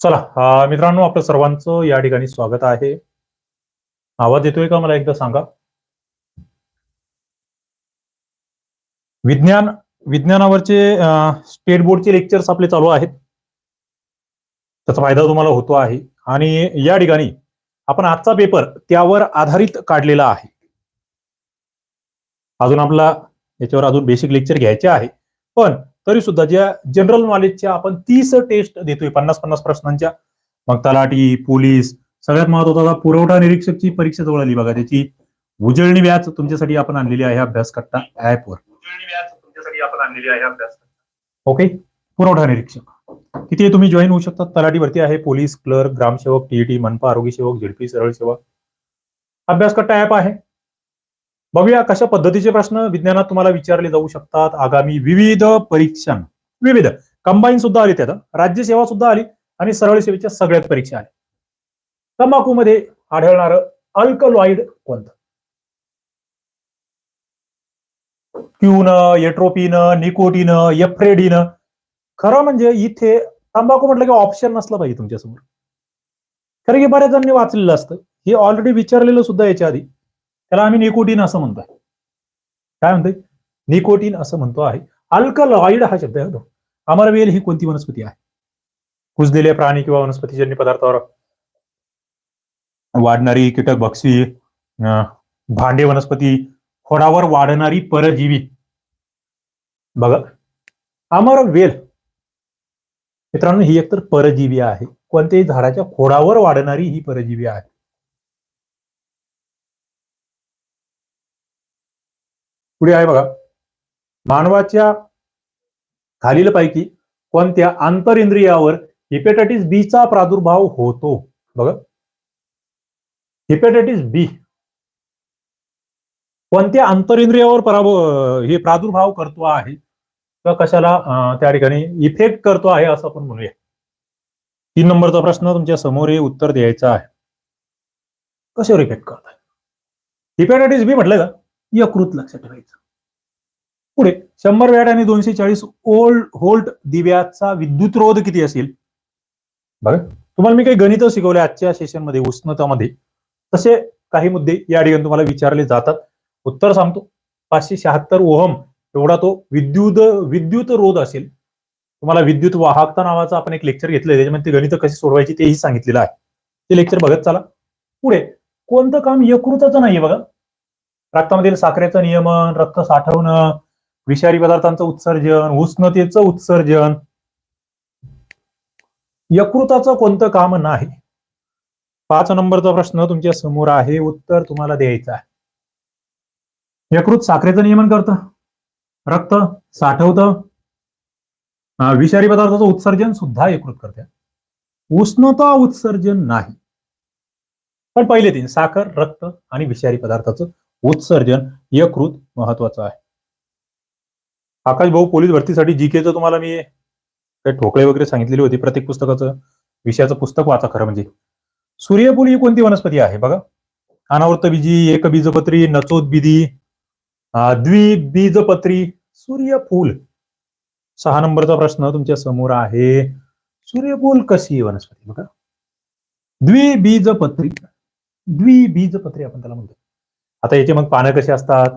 चला मित्रांनो आपलं सर्वांचं या ठिकाणी स्वागत आहे. आवाज येतोय का मला एकदा सांगा? विज्ञान विज्ञानावरचे स्टेट बोर्डचे लेक्चर्स आपले चालू आहेत. त्याचा फायदा तुम्हाला होतो आहे. आणि या ठिकाणी आपण आजचा पेपर त्यावर आधारित काढलेला आहे. अजून आपला याच्यावर अजून बेसिक लेक्चर घ्यायचे आहे. पण तरी सुद्धा ज्या जनरल नॉलेजच्या आपण तीस टेस्ट देतोय पन्नास पन्नास प्रश्नांच्या. मग तलाठी पोलीस सगळ्यात महत्त्वाचा पुरवठा निरीक्षकची परीक्षा जवळ आली बघा त्याची उजळणी व्याज तुमच्यासाठी आपण आणलेली आहे अभ्यास कट्टा ऍपवर तुमच्यासाठी आपण आणलेली आहे अभ्यास ओके? पुरवठा निरीक्षक. तिथे तुम्ही जॉईन होऊ शकता. तलाठी भरती आहे पोलीस क्लर्क ग्रामसेवक टीईटी मनपा आरोग्य सेवक झेडपी सरळ सेवा अभ्यास कट्टा ऍप आहे. बघूया कशा पद्धतीचे प्रश्न विज्ञानात तुम्हाला विचारले जाऊ शकतात. आगामी विविध परीक्षा विविध. कंबाईन सुद्धा आली त्यात. राज्यसेवा सुद्धा आली आणि सरळ सेवेच्या सगळ्याच परीक्षा आल्या. तंबाखूमध्ये आढळणार अल्कलॉइड कोणतं? क्यून एट्रोपिन निकोटिन एफ्रेडिन. खरं म्हणजे इथे तंबाखू म्हटलं की ऑप्शन नसलं पाहिजे तुमच्यासमोर. कारण की बऱ्याच जणांनी वाचलेलं असतं. हे ऑलरेडी विचारलेलं सुद्धा याच्या आधी. त्याला आम्ही निकोटीन असं म्हणतोय. काय म्हणतोय? निकोटीन असं म्हणतो आहे. अल्कलॉइड हा शब्द आहे हो. अमरवेल ही कोणती वनस्पती आहे? कुजलेल्या प्राणी किंवा वनस्पतीजन्य पदार्थावर वाढणारी कीटक भक्षी भांडे वनस्पती खोडावर वाढणारी परजीवी. बघा. अमरवेल. मित्रांनो ही एकतर परजीवी आहे. कोणत्याही झाडाच्या खोडावर वाढणारी ही परजीवी आहे. पुढे आहे बघा. मानवाच्या खालील पैकी कोणत्या आंतरिंद्रियावर हिपेटायटिस बी चा प्रादुर्भाव होतो? बघा. हिपेटायटिस बी कोणत्या आंतरिंद्रियावर पराभव हे प्रादुर्भाव करतो आहे? तर कशाला त्या ठिकाणी इफेक्ट करतो आहे असं आपण म्हणूया. तीन नंबरचा प्रश्न तुमच्यासमोर हे उत्तर द्यायचं आहे. कशावर इफेक्ट करत आहे हिपेटायटिस बी म्हटलं का? यकृत लक्षात ठेवायचं. पुढे शंभर वॅट आणि दोनशे चाळीस ओल्ड होल्ट दिव्याचा विद्युत रोध किती असेल? बघा तुम्हाला मी काही गणित शिकवले आजच्या सेशनमध्ये उष्णतामध्ये. तसे काही मुद्दे या ठिकाणी तुम्हाला विचारले जातात. उत्तर सांगतो. पाचशे शहात्तर ओहम एवढा तो विद्युत विद्युत रोध असेल. तुम्हाला विद्युत वाहकता नावाचं आपण एक लेक्चर घेतलं त्याच्यामध्ये गणित कशी सोडवायची तेही सांगितलेलं आहे. ते लेक्चर बघत चला. पुढे कोणतं काम यकृताचं नाहीये बघा. रक्तामधील साखरेचं नियमन रक्त साठवणं विषारी पदार्थांचं उत्सर्जन उष्णतेचं उत्सर्जन यकृताचं कोणतं काम नाही? पाच नंबरचा प्रश्न तुमच्यासमोर आहे. उत्तर तुम्हाला द्यायचं आहे. यकृत साखरेचं नियमन करतं रक्त साठवतं विषारी पदार्थाचं उत्सर्जन सुद्धा यकृत करते. उष्णता उत्सर्जन नाही. पण पहिले तीन साखर रक्त आणि विषारी पदार्थाचं उत्सर्जन यकृत महत्वाचं आहे. आकाश भाऊ पोलीस भरतीसाठी जी केचं तुम्हाला मी काही ठोकळे वगैरे सांगितलेली होती प्रत्येक पुस्तकाचं विषयाचं पुस्तक वाचा खरं म्हणजे. सूर्यफूल ही कोणती वनस्पती आहे बघा? अनावृत बीजी एकबीजपत्री नचोदबिदी अं, द्विबीजपत्री सूर्यफूल. सहा नंबरचा प्रश्न तुमच्यासमोर आहे. सूर्यफूल कशी वनस्पती बघा? द्विबीजपत्री द्विबीजपत्री आपण त्याला म्हणतो. आता याची मग पानं कशी असतात?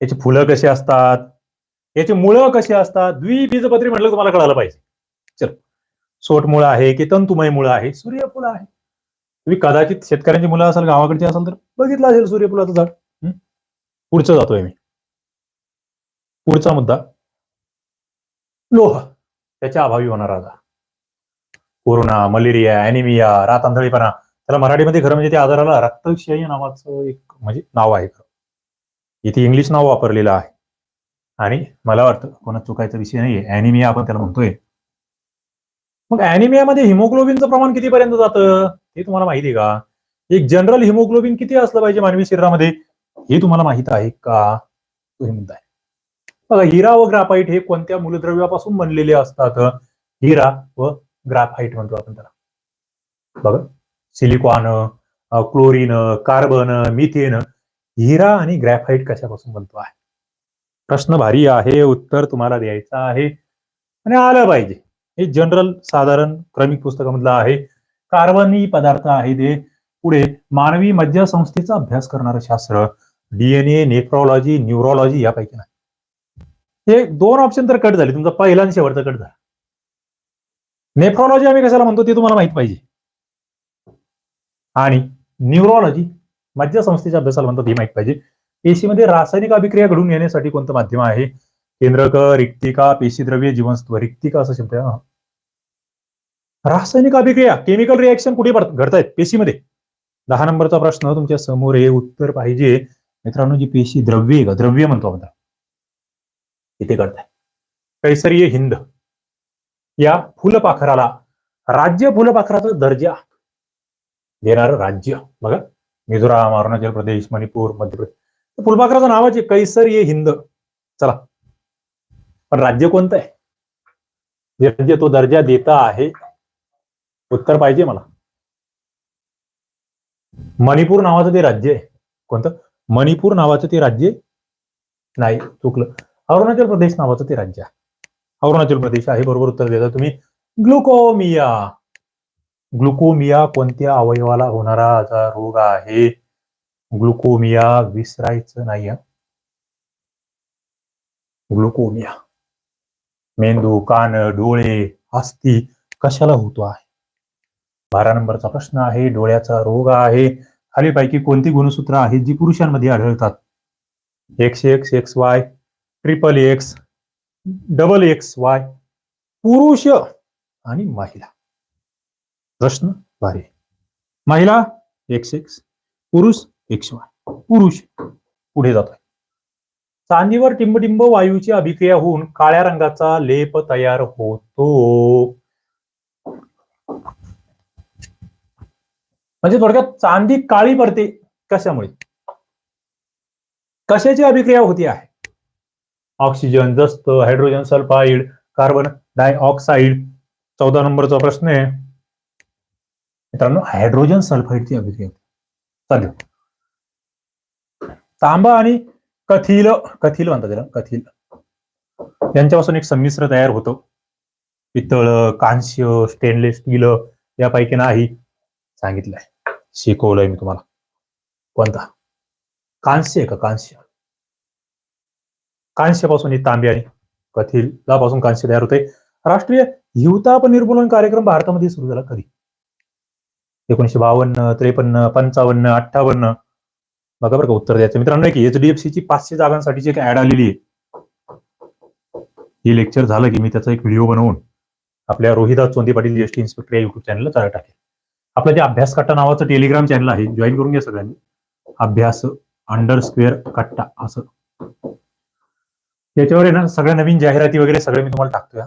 याची फुलं कशी असतात? याची मुळं कशी असतात? द्विबीजपत्री म्हटलं तुम्हाला कळायला पाहिजे. चल. सोटमुळं आहे की तंतुमय मुळं आहे? सूर्यफुलं आहे. तुम्ही कदाचित शेतकऱ्यांची मुलं असाल गावाकडची असाल तर बघितलं असेल सूर्यफुलाचं झाड. पुढचं जातोय मी. पुढचा मुद्दा. लोह. त्याच्या अभावी होणारा आजार कोरोना मलेरिया अॅनिमिया रातांधळीपणा. त्याला मराठीमध्ये खरं म्हणजे त्या आजाराला रक्तक्षय नावाचं एक म्हणजे नाव आहे खरं. इथे इंग्लिश नाव वापरलेलं आहे. आणि मला वाटतं कोणा चुकायचा विषय नाहीये. अॅनिमिया आपण त्याला म्हणतोय. मग अॅनिमियामध्ये हिमोग्लोबिनचं प्रमाण कितीपर्यंत जातं? हे तुम्हाला माहिती आहे का? एक जनरल हिमोग्लोबिन किती असलं पाहिजे मानवी शरीरामध्ये? हे तुम्हाला माहीत आहे का? तो हे मुद्दा आहे बघा हिरा व ग्राफाईट हे कोणत्या मूलद्रव्यापासून बनलेले असतात? हिरा व ग्राफाईट म्हणतो आपण त्याला. बघा सिलिकॉन क्लोरीन कार्बन मिथेन हिरा आणि ग्रॅफाईट कशापासून बनतो आहे? प्रश्न भारी आहे उत्तर तुम्हाला द्यायचं आहे. आणि आलं पाहिजे. हे जनरल साधारण क्रमिक पुस्तकामधलं आहे. कार्बनी पदार्थ आहे ते पुढे मानवी मज्जा संस्थेचा अभ्यास करणारं शास्त्र डीएनए नेफ्रॉलॉजी न्यूरोलॉजी यापैकी नाही. हे दोन ऑप्शन तर कट झाले. तुमचा पहिला आणि शेवटचा कट झाला. नेफ्रॉलॉजी आम्ही कशाला म्हणतो ते तुम्हाला माहीत पाहिजे. आणि न्यूरोलॉजी मज्जासंस्थेच्या अभ्यासाला म्हणतात हे माहीत पाहिजे. पेशीमध्ये रासायनिक अभिक्रिया घडून येण्यासाठी कोणतं माध्यम आहे? केंद्रक रिक्तिका पेशीद्रव्य जीवनसत्व रिक्तिका असं शब्द रासायनिक अभिक्रिया केमिकल रिॲक्शन कुठे घडतायत? पेशीमध्ये. दहा नंबरचा प्रश्न तुमच्यासमोर हे उत्तर पाहिजे. मित्रांनो जी पेशी द्रव्य द्रव्य म्हणतो आपण इथे घडताय कैसरीय हिंद. या फुलपाखराला राज्य फुलपाखराचा दर्जा. देणारं राज्य. बघा मिझोराम अरुणाचल प्रदेश मणिपूर मध्य प्रदेश. तर फुलपाखराचं नावाचे ये हिंद. चला. पण राज्य कोणतं आहे? जे राज्य तो दर्जा देता आहे. उत्तर पाहिजे मला. मणिपूर नावाचं ते राज्य आहे. कोणतं? मणिपूर नावाचं ते राज्य नाही. चुकलं. अरुणाचल प्रदेश नावाचं ते राज्य आहे. अरुणाचल प्रदेश आहे बरोबर उत्तर देता तुम्ही. ग्लुकोमिया. ग्लुकोमिया कोणत्या अवयवाला होणारा आजार रोग आहे? ग्लुकोमिया विसरायचं नाही ग्लुकोमिया. मेंदू कान डोळे अस्ती कशाला होतो आहे? बारा नंबरचा प्रश्न आहे डोळ्याचा रोग आहे. खालीपैकी कोणती गुणसूत्र आहेत जी पुरुषांमध्ये आढळतात? X X X Y triple X double X Y पुरुष आणि महिला. प्रश्न भारी महिला एक्स एक्स पुरुष एक्स वाय पुरुष पुढे जातोय. चांदीवर टिंबटिंब वायूची अभिक्रिया होऊन काळ्या रंगाचा लेप तयार होतो. म्हणजे थोडक्यात चांदी काळी पडते कशामुळे? कशाची अभिक्रिया होती आहे? ऑक्सिजन जस्त हायड्रोजन सल्फाईड कार्बन डायऑक्साईड चौदा नंबरचा प्रश्न आहे. मित्रांनो हायड्रोजन सल्फाईडची अभिक्रिया होते. चालेल. तांबा आणि कथिल कथिल म्हणतात त्याला कथिल. यांच्यापासून एक संमिश्र तयार होतो. पितळ कांस्य स्टेनलेस स्टील यापैकी नाही सांगितलंय शिकवलंय मी तुम्हाला. कोणता? कांस्य आहे का? कांस्य. कांस्यापासून हे तांबे आणि कथिलापासून कांस्य तयार होते. राष्ट्रीय हिवताप निर्मूलन कार्यक्रम भारतामध्ये सुरू झाला कधी? एकोणीशे बावन्न त्रेपन्न पंचावन्न अठ्ठावन्न. बघा बरं का उत्तर द्यायचं. मित्रांनो की एचडीएफसी ची पाचशे जागांसाठीची एक ऍड आलेली आहे. हे लेक्चर झालं की मी त्याचा एक व्हिडिओ बनवून आपल्या रोहिदास चोंदे पाटील जीएसटी इन्स्पेक्टर या युट्यूब चॅनलला चालू टाकेल. आपलं जे अभ्यास कट्टा नावाचं टेलिग्राम चॅनल आहे जॉईन करून घ्या सगळ्यांनी. अभ्यास अंडर स्क्वेअर कट्टा असं. याच्यावर आहे ना सगळ्या नवीन जाहिराती वगैरे सगळे मी तुम्हाला टाकतोय.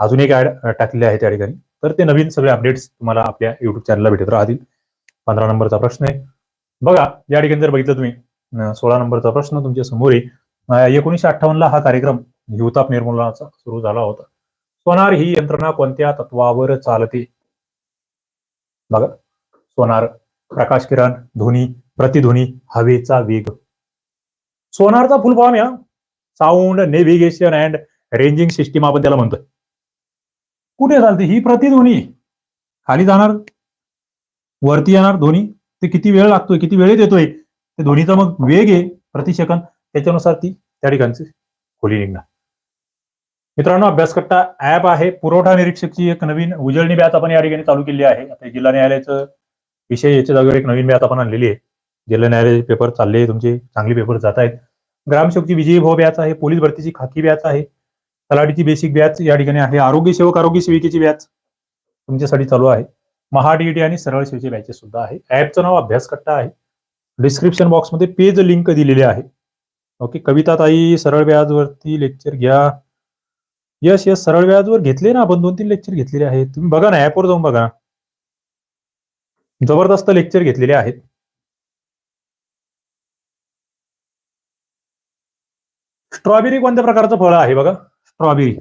अजून एक ऍड टाकलेली आहे त्या ठिकाणी. तर ते नवीन सगळे अपडेट्स तुम्हाला आपल्या युट्यूब चॅनलला भेटत राहतील. पंधरा नंबरचा प्रश्न आहे. बघा या ठिकाणी जर बघितलं तुम्ही सोळा नंबरचा प्रश्न तुमच्यासमोर आहे. एकोणीशे अठ्ठावन्नला हा कार्यक्रम हिवताप निर्मूलनाचा सुरू झाला होता. सोनार ही यंत्रणा कोणत्या तत्वावर चालते? बघा सोनार प्रकाश किरण ध्वनी प्रतिध्वनी हवेचा वेग. सोनारचा फुल फॉर्म या sound navigation and ranging system आपण त्याला म्हणतोय. कुठे चालते? ही प्रतिध्वनी खाली जाणार वरती येणार ध्वनी ते किती वेळ लागतोय किती वेळेत येतोय ते ध्वनीचा मग वेग आहे प्रति त्याच्यानुसार ती त्या ठिकाणची खोली निघणार. मित्रांनो अभ्यासकट्टा ऍप आहे. पुरवठा निरीक्षकची एक नवीन उजळणी बॅच आपण या ठिकाणी चालू केली आहे. आता जिल्हा न्यायालयाचं विषय याच्या जागेवर एक नवीन बॅच आपण आणलेली आहे. जिल्हा न्यायालयाचे पेपर चालले तुमचे चांगले पेपर जात आहेत. ग्रामसेवकची विजयी भाऊ बॅच आहे पोलीस भरतीची खाकी बॅच आहे. तलाठीची बेसिक बॅच या ठिकाणी आहे. आरोग्य सेवक आरोग्य सेविकेची बॅच तुमच्यासाठी चालू आहे. महाडीईटी आणि सरळ सेवेची बॅचेस सुद्धा आहे. ऍपचं नाव अभ्यास कट्टा आहे डिस्क्रिप्शन बॉक्समध्ये पेज लिंक दिलेले आहे. ओके कविता ताई सरळ व्याजवरती लेक्चर घ्या. यस यस सरळ व्याजवर घेतले ना आपण? दोन तीन लेक्चर घेतलेले आहेत. तुम्ही बघा ना ऍपवर जाऊन बघा. जबरदस्त लेक्चर घेतलेले आहेत. स्ट्रॉबेरी कोणत्या प्रकारचं फळ आहे बघा? स्ट्रॉबेरी.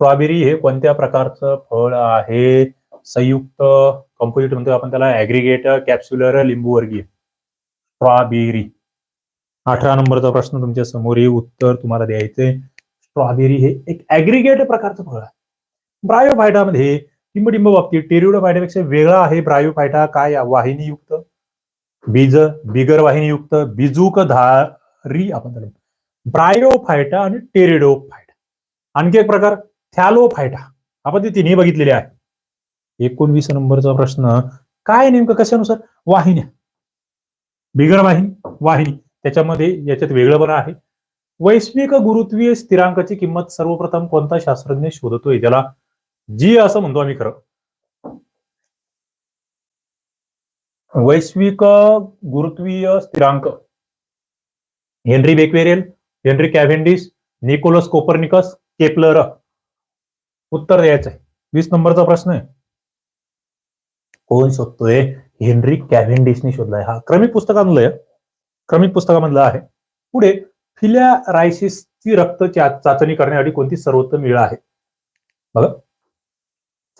स्ट्रॉबेरी हे कोणत्या प्रकारचं फळ आहे? संयुक्त कंपोजिट म्हणतो आपण त्याला ऍग्रिगेट कॅप्स्युलर लिंबूवर्गीय. स्ट्रॉबेरी. अठरा नंबरचा प्रश्न तुमच्यासमोर आहे उत्तर तुम्हाला द्यायचंय. स्ट्रॉबेरी हे एक ऍग्रिगेट प्रकारचं फळ आहे. ब्रायोफायटामध्ये टिंबडिंब बाबतीत टेरिडोफायटापेक्षा वेगळा आहे ब्रायोफायटा काय? वाहिनीयुक्त. बीज बिगर वाहिनीयुक्त. बिजूक धारी आपण त्याला ब्रायोफायटा आणि टेरिडोफायटा आणखी एक प्रकार थॅलोफायटा आपण ते तिन्ही बघितलेले आहे. एकोणवीस नंबरचा प्रश्न काय नेमकं कशानुसार? वाहिन्या. बिगर वाहिनी वाहिनी. त्याच्यामध्ये याच्यात वेगळं बरं आहे. वैश्विक गुरुत्वीय स्थिरांकाची किंमत सर्वप्रथम कोणता शास्त्रज्ञ शोधतोय? ज्याला जी असं म्हणतो आम्ही खरं. वैश्विक गुरुत्वीय स्थिरांक. Henry Becquerel Henry Cavendish Nicolas Copernicus Kepler. उत्तर द्यायचं आहे वीस नंबरचा प्रश्न आहे. कोण शोधतोय? हेनरी कॅव्हेंडिसने शोधलाय. हा क्रमिक पुस्तकामधलं आहे क्रमिक पुस्तकामधलं आहे. पुढे फिल्या रायसिसची रक्त चाचणी करण्यासाठी कोणती सर्वोत्तम वेळ आहे? बघा.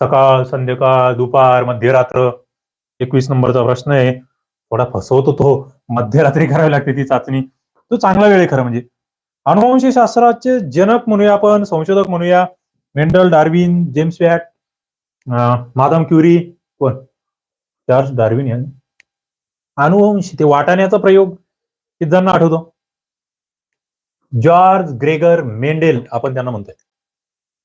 सकाळ संध्याकाळ दुपार मध्यरात्र. एकवीस नंबरचा प्रश्न आहे. थोडा फसवतो तो मध्यरात्री करावी लागते ती चाचणी. तो चांगला वेळ आहे खरं म्हणजे. अनुवंशशास्त्राचे जनक म्हणूया आपण संशोधक म्हणूया. Mendel Darwin James Watt um, Madame Curie कोण? चार्ल्स डार्विन यांनी. अनुवंश ते वाटाण्याचा प्रयोग सिद्धांना जणांना आठवतो? जॉर्ज ग्रेगर मेंडेल आपण त्यांना म्हणतोय.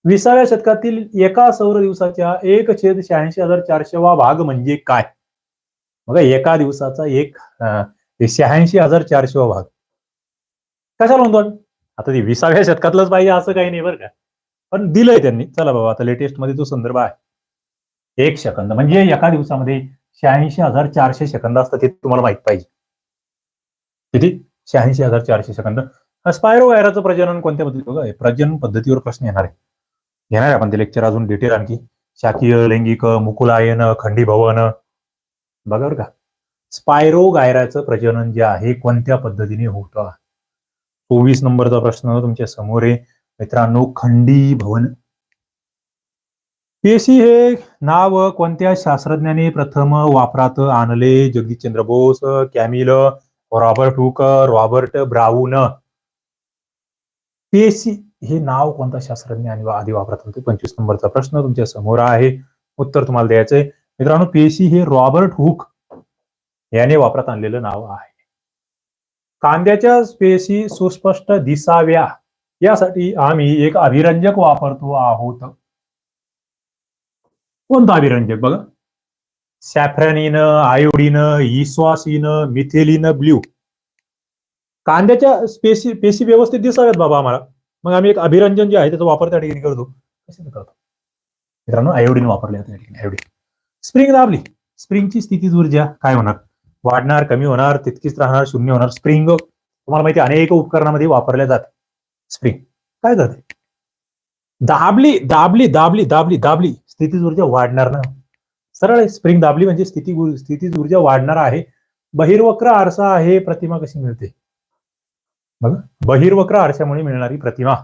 विसाव्या शतकातील एका सौर दिवसाच्या एक छेद शहाऐंशी हजार चारशेवा भाग म्हणजे काय? बघा एका दिवसाचा एक शहाऐंशी हजार चारशेवा भाग. कशाला म्हणतो आता ते विसाव्या शतकातलंच पाहिजे असं काही नाही बरं का. पण दिलंय त्यांनी. चला बाबा आता लेटेस्टमध्ये तो संदर्भ आहे. एक सेकंद. म्हणजे एका दिवसामध्ये शहाऐंशी हजार चारशे सेकंद असतात ते तुम्हाला माहीत पाहिजे. किती? शहाऐंशी हजार चारशे सेकंद. स्पायरो वायराचं प्रजनन कोणत्या पद्धती प्रजनन पद्धतीवर प्रश्न येणार आहे. घेणार आहे आपण ते लेक्चर अजून डिटेल आणखी. शाकीय लैंगिक मुकुलायन खंडीभवन. बघा बरं का. स्पायरो गायराचं प्रजनन जे आहे कोणत्या पद्धतीने होतं? चोवीस नंबरचा प्रश्न तुमच्यासमोर आहे. मित्रांनो खंडी भवन. पेशी हे नाव कोणत्या शास्त्रज्ञाने प्रथम वापरात आणले? Jagadishchandra Bose Camille Robert Hooke Robert Brown. पेशी हे नाव कोणता शास्त्रज्ञ आणि आधी वापरात आणते पंचवीस नंबरचा प्रश्न तुमच्यासमोर आहे. उत्तर तुम्हाला द्यायचंय. मित्रांनो पेशी हे रॉबर्ट हुक याने वापरात आणलेलं नाव आहे. कांद्याच्या पेशी सुस्पष्ट दिसाव्या. यासाठी आम्ही एक अभिरंजक वापरतो आहोत. कोणता अभिरंजक बघा? सॅफ्रॅनिन आयोडीन इस्वासिन मिथेलिन ब्ल्यू. कांद्याच्या पेशी पेशी व्यवस्थित दिसाव्यात बाबा आम्हाला. मग आम्ही एक अभिरंजन जे आहे त्याचा वापर त्या ठिकाणी करतो. कशाने करतो? मित्रांनो आयोडीन वापरले त्या ठिकाणी आयोडीन. स्प्रिंग दाबली. स्प्रिंगची स्थितीज ऊर्जा काय होणार? वाढणार कमी होणार तितकीच राहणार शून्य होणार. स्प्रिंग तुम्हाला माहिती अनेक उपकरणामध्ये वापरल्या जाते स्प्रिंग. काय जाते दाबली दाबली दाबली दाबली दाबली. स्थितीज ऊर्जा वाढणार ना? सरळ आहे. स्प्रिंग दाबली म्हणजे स्थिती स्थितीज ऊर्जा वाढणार आहे. बहिर्वक्र आरसा आहे प्रतिमा कशी मिळते? बघा. बहिर्वक्र आरशामुळे मिळणारी प्रतिमा.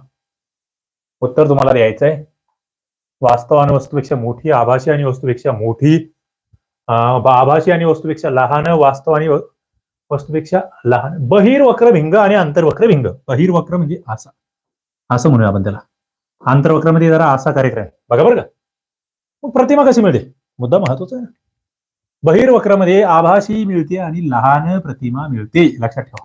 उत्तर तुम्हाला द्यायचं आहे वास्तव आणि वस्तूपेक्षा मोठी आभासी आणि वस्तूपेक्षा मोठी. आभासी आणि वस्तूपेक्षा लहान वास्तव आणि वस्तूपेक्षा लहान. बहिर्वक्र भिंग आणि आंतरवक्र भिंग. बहिर्वक्र म्हणजे असा असं म्हणूया आपण त्याला. आंतरवक्रामध्ये जरा असा कार्यक्रम आहे. बघा बरं का. मग प्रतिमा कशी मिळते? मुद्दा महत्त्वाचा आहे. बहिर्वक्रामध्ये आभासी मिळते आणि लहान प्रतिमा मिळते. लक्षात ठेवा.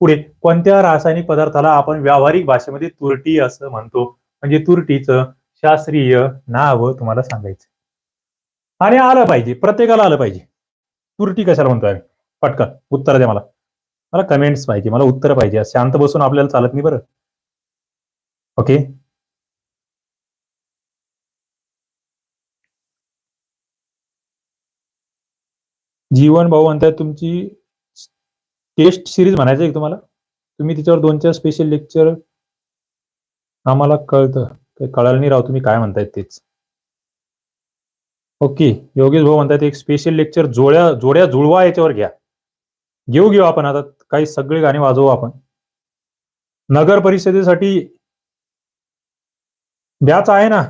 पुढे कोणत्या रासायनिक पदार्थाला आपण व्यावहारिक भाषेमध्ये तुरटी असं म्हणतो? म्हणजे तुरटीचं शास्त्रीय नाव तुम्हाला सांगायचं आणि आलं पाहिजे प्रत्येकाला आलं पाहिजे. तुरटी कशाला म्हणतोय आम्ही? पटकन उत्तर द्या मला. मला कमेंट्स पाहिजे मला उत्तर पाहिजे. शांत बसून आपल्याला चालत नाही बरं. ओके जीवन भाऊ म्हणताय तुमची टेस्ट सिरीज म्हणायचं आहे तुम्हाला? तुम्ही तिच्यावर दोन चार स्पेशल लेक्चर आम्हाला कळतं. काही कळालं नाही राव तुम्ही काय म्हणतायत तेच. ओके योगेश भाऊ म्हणतात एक स्पेशल लेक्चर जोड्या जोड्या जुळवा याच्यावर घ्या. घेऊ घेऊ आपण आता काही सगळे गाणे वाजवू आपण. नगर परिषदेसाठी बॅच आहे ना?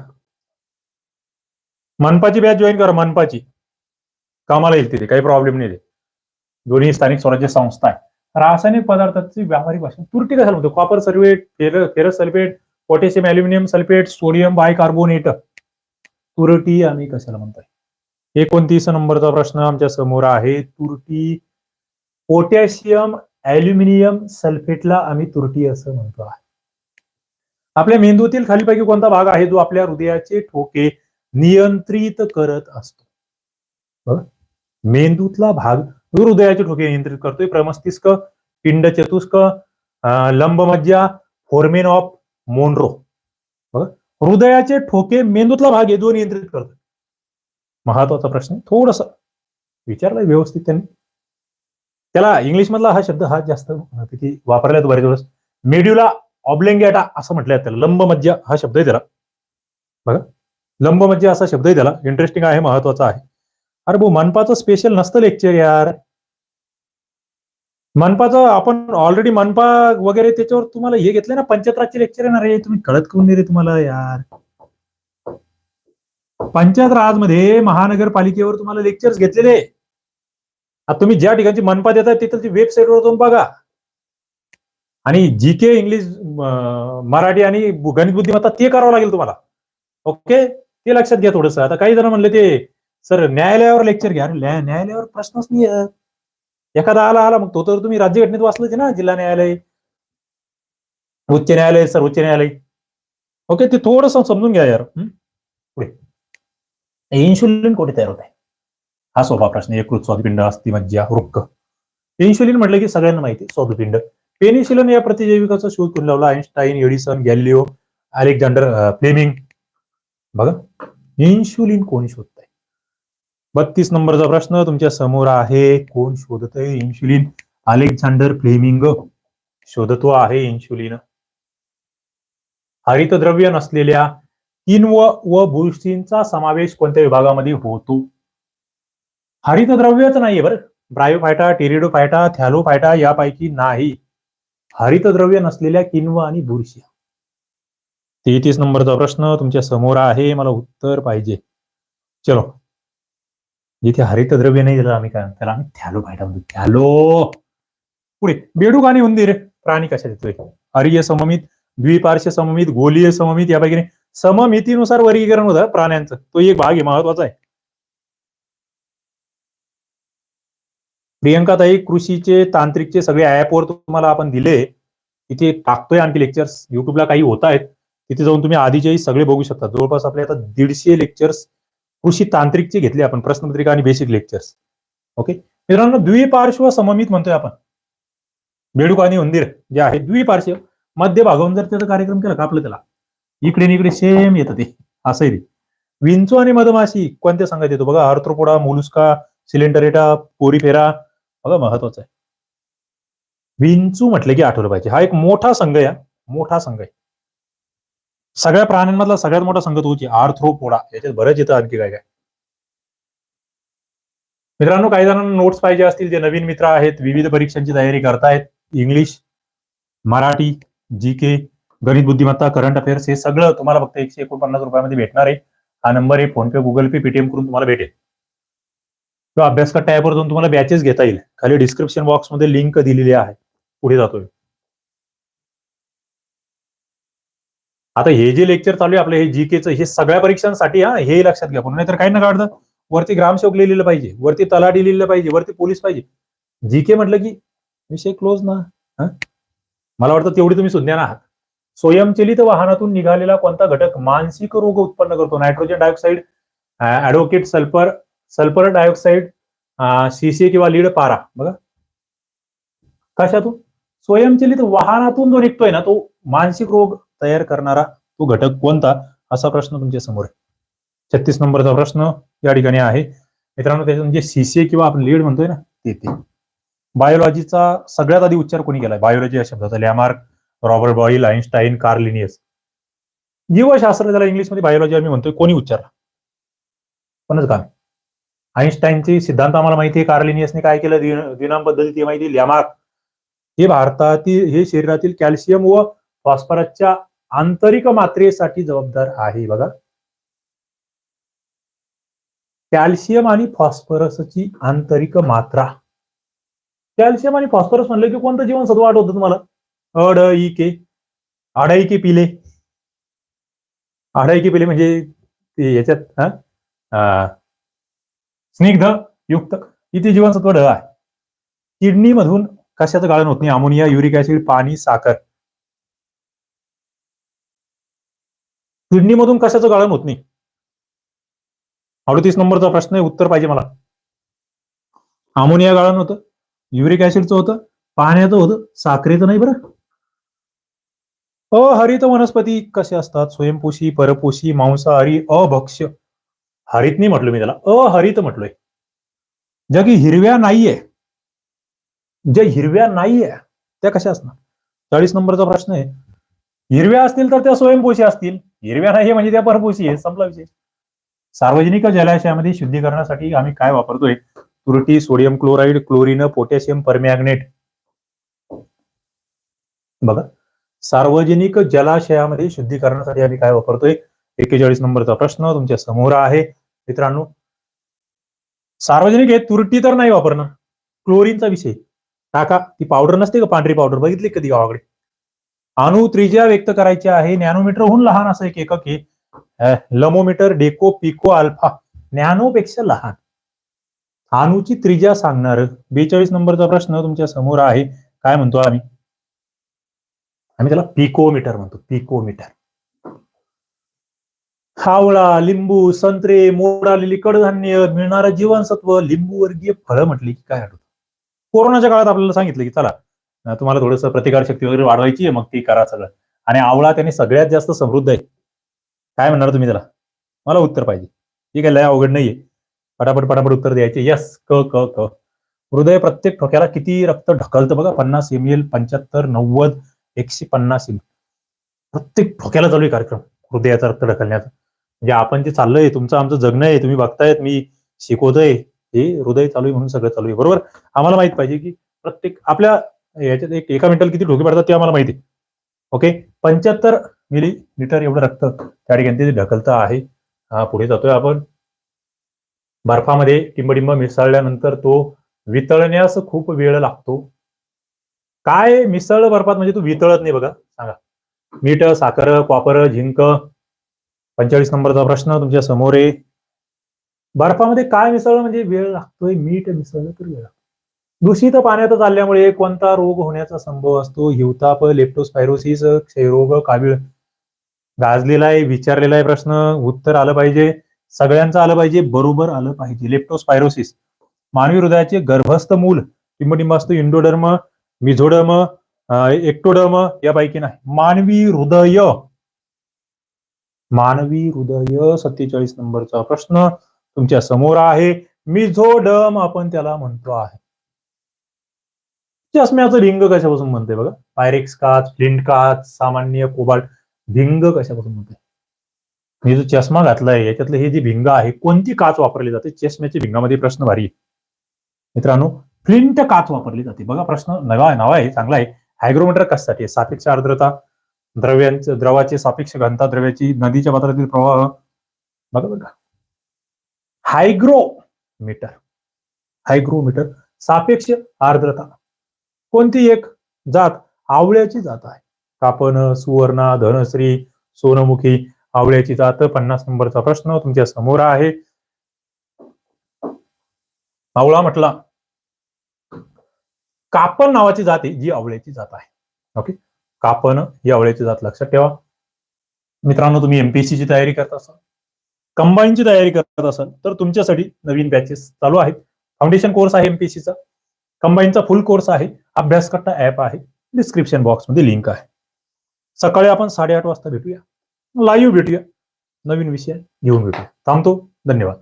मनपाची बॅच जॉईन करा मनपाची. कामाला येईल तिथे काही प्रॉब्लेम नाही ते. दोन्ही स्थानिक स्वराज्य संस्था आहे. रासायनिक पदार्थाची व्यावहारिक भाषा तुरटी कशाला म्हणतो? Copper sulphate ferrous sulphate potassium aluminium sulphate sodium bicarbonate तुरटी आम्ही कशाला म्हणतोय? एकोणतीस नंबरचा प्रश्न आमच्यासमोर आहे? तुरटी पोटॅशियम अल्युमिनियम सल्फेटला आम्ही तुरटी असं म्हणतो आहे. आपल्या मेंदूतील खालीपैकी कोणता भाग आहे? जो आपल्या हृदयाचे ठोके नियंत्रित करत असतो. मेंदूतला भाग जो हृदयाचे ठोके नियंत्रित करतोय प्रमस्तिष्क पिंड चतुष्क लंबमज्जा फोर्मेन ऑफ मोनरो. बघा. हृदयाचे ठोके मेंदूतला भाग आहे दोन नियंत्रित करतात महत्त्वाचा प्रश्न थोडस विचारलाय व्यवस्थित त्यांनी. त्याला इंग्लिश मधला हा शब्द हा जास्त किती वापरल्यात बरेच वेळेस. मेड्युला ऑब्लेंगॅटा असं म्हटलंय त्याला. लंबमज्जा हा शब्द आहे त्याला. बघा. लंबमज्जा असा शब्द आहे त्याला. इंटरेस्टिंग आहे महत्त्वाचा आहे. अरे भाऊ मनपाचं स्पेशल नसतं लेक्चर यार. मनपाचं आपण ऑलरेडी मनपा वगैरे त्याच्यावर तुम्हाला हे घेतलं ना पंचायतराजचे लेक्चर येणार आहे. तुम्ही कळत कोण नाही रे तुम्हाला यार. पंचायत राजमध्ये महानगरपालिकेवर तुम्हाला लेक्चर्स घेतलेले आता तुम्ही ज्या ठिकाणची मनपा देताय तिथलची वेबसाईटवर जाऊन बघा. आणि जी के इंग्लिश मराठी आणि गणित बुद्धिमत्ता ते करावं लागेल तुम्हाला. ओके ते लक्षात घ्या थोडंसं. आता काही जण म्हणले ते सर न्यायालयावर लेक्चर घ्या. न्यायालयावर प्रश्नच नाही आहे. एखादा आला आला मग तो तर तुम्ही राज्यघटनेत वाचलंच ना जिल्हा न्यायालय उच्च न्यायालय सर्वोच्च न्यायालय. ओके ते थोडस समजून घ्या यार. पुढे इन्शुलिन कोठे तयार होत आहे? हा सोपा प्रश्न यकृत स्वादुपिंड अस्थिमज्जा वृक्क. इन्शुलिन म्हटलं की सगळ्यांना माहिती स्वादुपिंड. पेनिशुलिन या प्रतिजैविकाचा शोध कोणी लावला Einstein Edison Galileo Alexander Fleming बघा. इन्शुलिन कोणी शोध बत्तीस नंबरचा प्रश्न तुमच्यासमोर आहे. कोण शोधत आहे इन्शुलिन अलेक्झांडर फ्लेमिंग शोधतो आहे इन्शुलिन हरितद्रव्य नसलेल्या किन्व व बुरशींचा समावेश कोणत्या विभागामध्ये होतो? हरितद्रव्यच नाहीये बरं. ब्रायोफायटा टेरिडोफायटा थॅलोफायटा यापैकी नाही. हरितद्रव्य नसलेल्या किन्व आणि बुरशी. तेहतीस नंबरचा प्रश्न तुमच्यासमोर आहे. मला उत्तर पाहिजे. चलो. जिथे हरितद्रव्य नाही दिलं आम्ही काय? त्याला आम्ही थॅलोफायटा म्हणतो थॅलो पुढे बेडूक आणि उंदीर प्राणी कशा देतोय? हरिय सममित द्विपार्श्व सममित गोलीय सममित यापैकी सममितीनुसार वर्गीकरण होतं प्राण्यांचं. तो एक भाग आहे महत्त्वाचा आहे. प्रियंका ताई कृषीचे तांत्रिकचे सगळे ऍपवर तुम्हाला आपण दिले. तिथे टाकतोय आणखी लेक्चर्स युट्यूबला काही होत आहेत. तिथे जाऊन तुम्ही आधीचेही सगळे बघू शकता. जवळपास आपले आता दीडशे लेक्चर्स कृषी तांत्रिकचे घेतले आपण प्रश्नपत्रिका आणि बेसिक लेक्चर्स ओके मित्रांनो द्विपार्श्व सममित म्हणतोय आपण. बेडूक आणि उंदीर जे आहे द्विपार्श्व. मध्य भागावून जर त्याचा कार्यक्रम केला कापलं त्याला? इकडे इकडे सेम येतं ते. असं ते. विंचू आणि मधमाशी कोणत्या संघात येतो? बघा आर्थ्रोपोडा मोलुस्का सिलेंडरेटा पोरीफेरा. बघा महत्वाचं आहे. विंचू म्हटलं की आठवलं पाहिजे. हा एक मोठा संघ आहे मोठा संघ आहे. सगळ्या प्राण्यांमधला सगळ्यात मोठा संगत होती आर्थ्रोपोडा. याच्यात बरेच येतं आणखी काय काय. मित्रांनो काही जणांना नोट्स पाहिजे असतील जे नवीन मित्र आहेत विविध परीक्षांची तयारी करतायत. इंग्लिश मराठी जी के गणित बुद्धिमत्ता करंट अफेअर्स हे सगळं तुम्हाला फक्त एकशे एकोणपन्नास रुपयामध्ये भेटणार आहे. हा नंबर आहे PhonePe Google Pay Paytm करून तुम्हाला भेटेल. किंवा अभ्यास टॅबवर जाऊन तुम्हाला बॅचेस घेता येईल. खाली डिस्क्रिप्शन बॉक्समध्ये लिंक दिलेली आहे. पुढे जातोय. आता हे जे लेक्चर चालू आहे आपलं हे जी केचं हे सगळ्या परीक्षांसाठी हा हे लक्षात घ्या. पण नाहीतर काही ना काढतं? वरती ग्रामसेवक लिहिलेलं पाहिजे वरती तलाठी लिहिलं पाहिजे वरती पोलीस पाहिजे. जी के म्हटलं की विषय क्लोज ना मला वाटतं तेवढी तुम्ही सुज्ञान आहात. स्वयंचलित वाहनातून निघालेला कोणता घटक मानसिक रोग उत्पन्न करतो? Nitrogen dioxide advocate sulphur sulphur dioxide CC किंवा लीड पारा. बघा. कशातून? स्वयंचलित वाहनातून जो निघतोय ना तो मानसिक रोग तयार करणारा तो घटक कोणता? असा प्रश्न तुमच्यासमोर आहे. छत्तीस नंबरचा प्रश्न या ठिकाणी आहे. मित्रांनो त्याच्यात म्हणजे सीसीए किंवा आपण लीड म्हणतोय ना ते ते. बायोलॉजीचा सगळ्यात आधी उच्चार कोणी केलाय? बायोलॉजी या शब्दाचा. Lamarck Robert Boyle Einstein Carl Linnaeus जीवशास्त्र त्याला इंग्लिशमध्ये बायोलॉजी आम्ही म्हणतोय कोणी उच्चारला? कोणच काम आईन्स्टाईनचे सिद्धांत आम्हाला माहिती आहे. कार्लिनियसने काय केलं? द्वि- द्विनाम पद्धती ती माहिती लॅमार्क हे भारतातील हे शरीरातील कॅल्शियम व फॉस्फरसच्या आंतरिक मात्रेसाठी जबाबदार आहे बघा. कॅल्शियम आणि फॉस्फरसची आंतरिक मात्रा. कॅल्शियम आणि फॉस्फरस म्हणलं की कोणतं जीवनसत्व आठवतं तुम्हाला? अड ई के अडाई के पिले अडाई के पिले म्हणजे याच्यात स्निग्ध युक्त. इथे जीवनसत्व ड आहे. किडनी मधून कशाचं गाळण होत नाही? अमोनिया युरिक ऍसिड पाणी साखर. किडनी मधून कशाचं गाळण होत नाही? अडतीस नंबरचा प्रश्न आहे उत्तर पाहिजे मला. अमोनिया गाळण होतं युरिक ऍसिडचं होतं पाण्याचं होतं साखरेचं नाही बरं? अहरित वनस्पती कशा असतात? स्वयंपोषी परपोषी मांसाहारी अभक्ष्य हरित नाही म्हटलो मी त्याला अहरित म्हटलोय. ज्या की हिरव्या नाहीये ज्या हिरव्या नाहीये त्या कशा असणार? चाळीस नंबरचा प्रश्न आहे. हिरव्या असतील तर त्या स्वयंपोषी असतील. हिरव्या नाही म्हणजे त्या परपोषी आहे संपला विषय. सार्वजनिक जलाशयामध्ये शुद्धीकरणासाठी आम्ही काय वापरतोय? तुरटी sodium chloride chlorine potassium permanganate. बघा सार्वजनिक जलाशयामध्ये शुद्धीकरणासाठी आम्ही काय वापरतोय? एक्केचाळीस नंबरचा प्रश्न तुमच्यासमोर आहे. मित्रांनो सार्वजनिक हे तुरटी तर नाही वापरणार क्लोरीनचा विषय. टाका ती पावडर नसते का? पांढरी पावडर बघितली कधी गावाकडे? अणु त्रिज्या व्यक्त करायची आहे. नॅनोमीटरहून लहान असं एक एकक आहे. लमोमीटर डेको पिको अल्फा नॅनोपेक्षा लहान. अणुची त्रिज्या सांगणार. बेचाळीस नंबरचा प्रश्न तुमच्यासमोर आहे. काय म्हणतो आम्ही? आम्ही त्याला पिकोमीटर म्हणतो. पिकोमीटर. हावळा लिंबू संत्रे मोड आलेली कडधान्य मिळणारं जीवनसत्व लिंबू वर्गीय फळं म्हटली की काय आठवत? कोरोनाच्या काळात आपल्याला सांगितलं की चला तुम्हाला थोडंसं प्रतिकारशक्ती वगैरे वाढवायची आहे मग ती करा सगळं. आणि आवळा त्याने सगळ्यात जास्त समृद्ध आहे. काय म्हणणार तुम्ही त्याला? मला उत्तर पाहिजे. ठीक आहे लय अवघड नाहीये. पटापट पटापट उत्तर द्यायचे. यस क क क. हृदय प्रत्येक ठोक्याला किती रक्त ढकलतं बघा? पन्नास एम एल पंच्याहत्तर नव्वद एकशे पन्नास एम प्रत्येक ठोक्याला चालू आहे कार्यक्रम. हृदयाचा रक्त ढकलण्याचा. म्हणजे आपण जे चाललंय तुमचं आमचं जगणं आहे तुम्ही बघतायत मी शिकवतोय हे हृदय चालू आहे म्हणून सगळं चालू आहे. बरोबर? आम्हाला माहीत पाहिजे की प्रत्येक आपल्या याच्यात एक एका मिनिटाला किती ठोके पडतात ते आम्हाला माहिती ओके पंच्याहत्तर मिली लिटर एवढं रक्त त्या ठिकाणी ते ढकलतं आहे. हा पुढे जातोय आपण. बर्फामध्ये टिंबडिंब मिसळल्यानंतर तो वितळण्यास खूप वेळ लागतो. काय मिसळ बर्फात? म्हणजे तू वितळत नाही बघा. सांगा. मीठ साखर कॉपर झिंक पंचेचाळीस नंबरचा प्रश्न तुमच्यासमोर आहे. बर्फामध्ये काय मिसळलं? म्हणजे वेळ लागतोय. मीठ मिसळलं तर वेळ लागतो. दूषित पाण्यात चालल्यामुळे कोणता रोग होण्याचा संभव असतो? हिवताप लेप्टोस्पायरोसिस क्षयरोग कावीळ. गाजलेला आहे विचारलेला आहे प्रश्न. उत्तर आलं पाहिजे. सगळ्यांचं आलं पाहिजे. बरोबर आलं पाहिजे. लेप्टोस्पायरोसिस मानवी हृदयाचे गर्भस्थ मूल टिंबटिंब इंडोडर्म मिझोडर्म एक्टोडर्म यापैकी नाही. मानवी हृदय. मानवी हृदय सत्तेचाळीस नंबरचा प्रश्न तुमच्यासमोर आहे. मिझोडम आपण त्याला म्हणतो आहे. चष्म्याचं भिंग कशापासून म्हणते बघा? पायरेक्स काच फ्लिंट काच सामान्य कोबाल्ट भिंग कशापासून म्हणते मी जो चष्मा घातलाय याच्यातलं हे जे भिंग आहे कोणती काच वापरली जाते? चष्म्याच्या भिंगामध्ये प्रश्न भारी. आहे. मित्रांनो फ्लिंट काच वापरली जाते. बघा प्रश्न नवा नवा आहे चांगला आहे. हायग्रोमीटर कशासाठी सापेक्ष आर्द्रता द्रव्यांचे द्रवाचे सापेक्ष घनता द्रव्याची नदीच्या पात्रातील प्रवाह. बघा बघा. हायग्रोमीटर. हायग्रोमीटर सापेक्ष आर्द्रता. कोणती एक जात आवळ्याची जात आहे? कापन सुवर्णा धनश्री सोनमुखी आवळ्याची जात पन्नास नंबरचा प्रश्न तुमच्यासमोर आहे. आवळा म्हटला कापन नावाची जात आहे जी आवळ्याची जात आहे. ओके? कापन ही आवळ्याची जात लक्षात ठेवा. मित्रांनो तुम्ही एमपीएससी ची तयारी करत असाल कंबाईनची तयारी करत असाल तर तुमच्यासाठी नवीन बॅचेस चालू आहेत. फाउंडेशन कोर्स आहे एमपीएससीचा कंबाईनचा फुल कोर्स आहे. अभ्यासकट्टा ऍप आहे. डिस्क्रिप्शन बॉक्समध्ये लिंक आहे. सकाळी आपण साडेआठ वाजता भेटूया. लाईव्ह भेटूया. नवीन विषय घेऊन भेटूया. थांबतो. धन्यवाद.